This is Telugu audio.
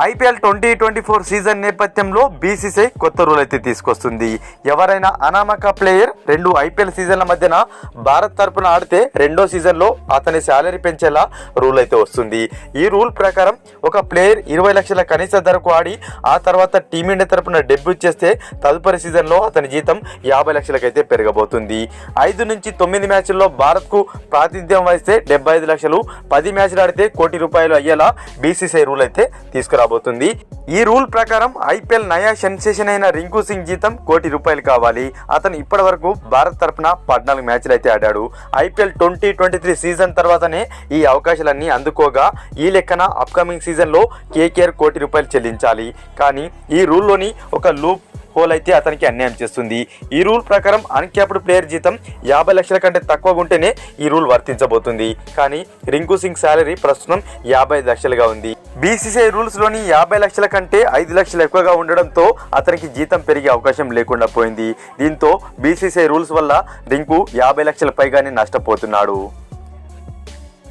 IPL twenty twenty four season నేపథ్యంలో బీసీసీఐ కొత్త రూల్ అయితే తీసుకొస్తుంది. ఎవరైనా అనామక ప్లేయర్ రెండు ఐపీఎల్ సీజన్ల మధ్యన భారత్ తరపున ఆడితే రెండో సీజన్లో అతని శాలరీ పెంచేలా రూల్ అయితే వస్తుంది. ఈ రూల్ ప్రకారం ఒక ప్లేయర్ ఇరవై లక్షల కనీస ధరకు ఆడి ఆ తర్వాత టీమిండియా తరపున డెబ్యూ చేస్తే తదుపరి సీజన్లో అతని జీతం యాభై లక్షలకైతే పెరగబోతుంది. ఐదు నుంచి తొమ్మిది మ్యాచ్ల్లో భారత్కు ప్రాతినిధ్యం వహిస్తే డెబ్బై ఐదు లక్షలు పది మ్యాచ్లు ఆడితే కోటి రూపాయలు అయ్యేలా బీసీసీఐ రూల్ అయితే రాబోతుంది. ఈ రూల్ ప్రకారం ఐపీఎల్ నయా సెన్సేషన్ అయిన రింకు సింగ్ జీతం కోటి రూపాయలు కావాలి. అతను ఇప్పటి వరకు భారత్ తరపున పద్నాలుగు మ్యాచ్లు అయితే ఆడాడు. IPL twenty twenty three season తర్వాతనే ఈ అవకాశాలన్నీ అందుకోగా ఈ లెక్కన అప్కమింగ్ సీజన్లో కేకేఆర్ కోటి రూపాయలు చెల్లించాలి. కానీ ఈ రూల్లోని ఒక లూప్ హోల్ అయితే అతనికి అన్యాయం చేస్తుంది. ఈ రూల్ ప్రకారం అన్క్యాప్డ్ ప్లేయర్ జీతం యాభై లక్షల కంటే తక్కువగా ఉంటేనే ఈ రూల్ వర్తించబోతుంది. కానీ రింకు సింగ్ శాలరీ ప్రస్తుతం యాభై లక్షలుగా ఉంది. బీసీసీఐ రూల్స్లోని యాభై లక్షల కంటే ఐదు లక్షలు ఎక్కువగా ఉండడంతో అతనికి జీతం పెరిగే అవకాశం లేకుండా పోయింది. దీంతో బీసీసీఐ రూల్స్ వల్ల రింకు యాభై లక్షల పైగానే నష్టపోతున్నాడు.